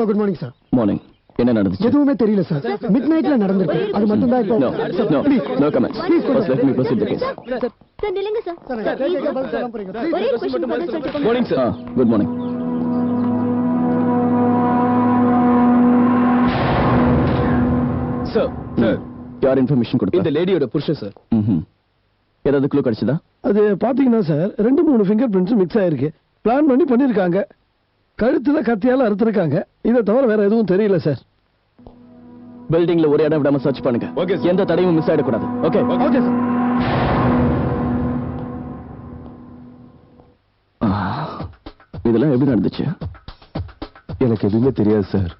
Sir good morning sir morning என்ன நடந்துச்சு? எதுவுமே தெரியல சார் மிட் நைட்ல நடந்திருக்கு. அது மட்டும் தான் இப்போ. சார் நில்லுங்க சார் ஒரே. Morning sir good morning sir sir யார் இன்ஃபர்மேஷன் கொடுத்தா? இந்த லேடியோட புருஷன் சார் ம்ஹும். ஏதாவது க்ளூ கிடைச்சதா? அது பாத்தீங்கன்னா சார் ரெண்டு மூணு ஃபிங்கர் பிரிண்ட்ஸ் மிக்ஸ் ஆயிருக்கு. பிளான் பண்ணி பண்ணிருக்காங்க. கழுத்துல கத்தியால அறுத்திருக்காங்க. இதை தவிர வேற எதுவும் தெரியல சார் பில்டிங்ல ஒரு இடம் விடாம சர்ச் பண்ணுங்க. Sir. எந்த தடையும் மிஸ் ஆயிடக்கூடாது. ஓகே ஓகே சார் இதெல்லாம் எப்படி நடந்துச்சு? எனக்கு எதுவுமே தெரியாது சார்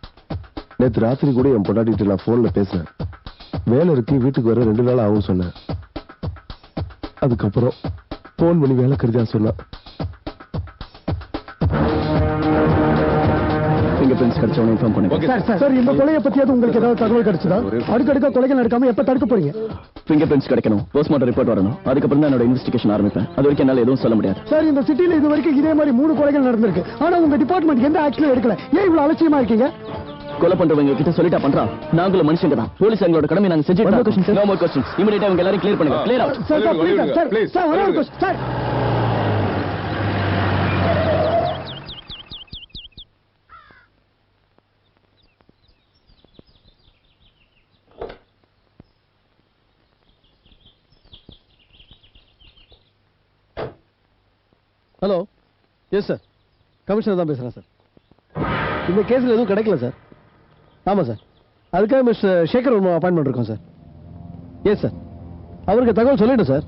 நேத்து ராத்திரி கூட என் பொண்டாட்டிட்டு நான் போன்ல பேசினேன். வேலை இருக்கு வீட்டுக்கு வர ரெண்டு நாள் ஆகும் சொன்னேன். அதுக்கப்புறம் போன் பண்ணி வேலை கருதியா சொன்னா ஃபிங்கர் பிரிண்ட்ஸ் கிடைச்சவன இன்ஃபார்ம் பண்ணுங்க சார் இந்த கொலையை பத்தியாவது உங்களுக்கு ஏதாவது தகவல் கிடைச்சதா? அடுக்கடுக்க கொலைகள் நடக்காம எப்ப தடுக்க போறீங்க? ஃபிங்கர் பிரிண்ட்ஸ் கிடைக்கணும். போஸ்ட்மார்ட்டம் ரிப்போர்ட் வரணும். அதுக்கப்புறம் தான் என்னோட இன்வெஸ்டிகேஷன் ஆரம்பிப்பேன். அது வரைக்கும் என்னால எதுவும் சொல்ல முடியாது. சார் இந்த சிட்டில இது வரைக்கும் இதே மாதிரி மூணு கொலைகள் நடந்திருக்கு. ஆனா உங்க டிபார்ட்மெண்ட் எந்த ஆக்ஷனும் எடுக்கல. ஏன் இவ்வளவு அலட்சியமா இருக்கீங்க? கொலை பண்றவங்க கிட்ட சொல்லிட்டா பண்றா? நாங்களும் மனுஷங்க தான். போலீஸ் எங்களோட கடமை நாங்க செஞ்சுட்டு நோ மோர் கொஸ்டின்ஸ் இமிடியேட்டா இவங்க எல்லாரும் கிளியர் பண்ணுங்க clear out sir sir please sir sir Please, sir ஒரே question. Sir hello yes sir commissioner தான் பேசுறேன் சார் இந்த கேஸ்ல எதுவும் கிடைக்கல சார் ஆமா சார் அதுக்காக மிஸ்டர் சேகர் அப்பாயின்மெண்ட் இருக்கோம் சார் எஸ் சார் அவருக்கு தகவல் சொல்லிட்டேன் சார்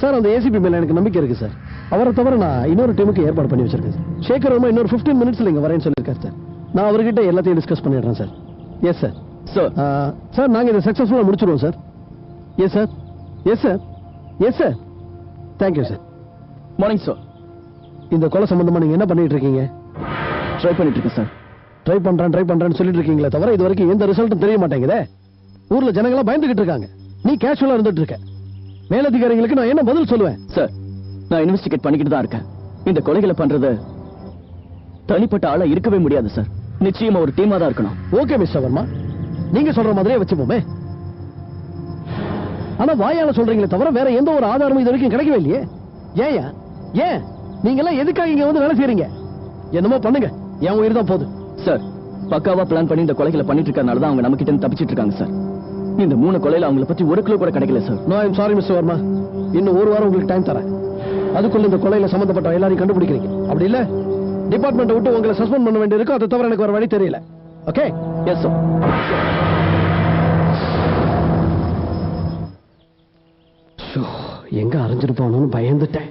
சார் அந்த ஏசிபி மேல எனக்கு நம்பிக்கை இருக்கு சார் அவரை தவிர நான் இன்னொரு டீமுக்கு ஏற்பாடு பண்ணி வச்சிருக்கேன் சார் சேகர் வர்மா இன்னொரு 15 மினிட்ஸ்ல இங்க வரேன்னு சொல்லியிருக்காரு சார் நான் அவர்கிட்ட எல்லாத்தையும் டிஸ்கஸ் பண்ணிடுறேன் sir yes sir sir sir நாங்க இதை சக்சஸ்ஃபுல்லா முடிச்சிருவோம் sir yes sir yes sir yes sir thank you sir morning sir இந்த கொலை சம்பந்தமா நீங்க என்ன பண்ணிட்டு இருக்கீங்க? ட்ரை பண்ணிட்டு இருக்கேன் சார் ட்ரை பண்றேன் ட்ரை பண்றேன்னு சொல்லிட்டு இருக்கீங்களே தவிர இது வரைக்கும் எந்த ரிசல்ட்டும் தெரிய மாட்டேங்குதே. ஊர்ல ஜனங்களா பயந்துகிட்டு இருக்காங்க. நீ கேஷுவலா இருந்துட்டு இருக்க. மேலதிகாரிகளுக்கு நான் என்ன பதில் சொல்லுவேன்? சார் நான் இன்வெஸ்டிகேட் பண்ணிக்கிட்டு தான் இருக்கேன். இந்த கொலைகளை பண்றது தனிப்பட்ட ஆளா இருக்கவே முடியாது சார் நிச்சயமா ஒரு டீமா தான் இருக்கணும். ஓகே மிஸ்டர் வர்மா நீங்க சொல்ற மாதிரியே வச்சுப்போமே. ஆனா வாயால சொல்றீங்களே தவிர வேற எந்த ஒரு ஆதாரமும் இது வரைக்கும் கிடைக்கவே இல்லையே. ஏயா ஏன்? நீங்க எல்லாம் எதுக்காக இங்க வந்து வேலை செய்றீங்க? என்னமோ பண்ணுங்க. என் உயிர் தான் போகுது சார் பக்காவா பிளான் பண்ணி இந்த கொலைகளை பண்ணிட்டு இருக்கறனால தான் அவங்க நம்ம கிட்ட தப்பிச்சிட்டு இருக்காங்க சார். இந்த மூணு கொலையில அவங்கள பத்தி ஒரு கிலோ கூட கிடைக்கல sir. No I'm sorry mister Varma இன்னும் ஒரு வாரம் உங்களுக்கு டைம் தரேன். அதுக்குள்ள இந்த கொலையில சம்பந்தப்பட்ட எல்லாரையும் கண்டுபிடிக்கிறீங்க. அப்படி இல்ல? டிபார்ட்மெண்ட் விட்டு உங்களை சஸ்பெண்ட் பண்ண வேண்டியிருக்கும் அதை தவிர எனக்கு வேற வழி தெரியல. ஓகே எஸ் சார் எங்க அரைஞ்சிருப்பானு பயந்துட்டேன்.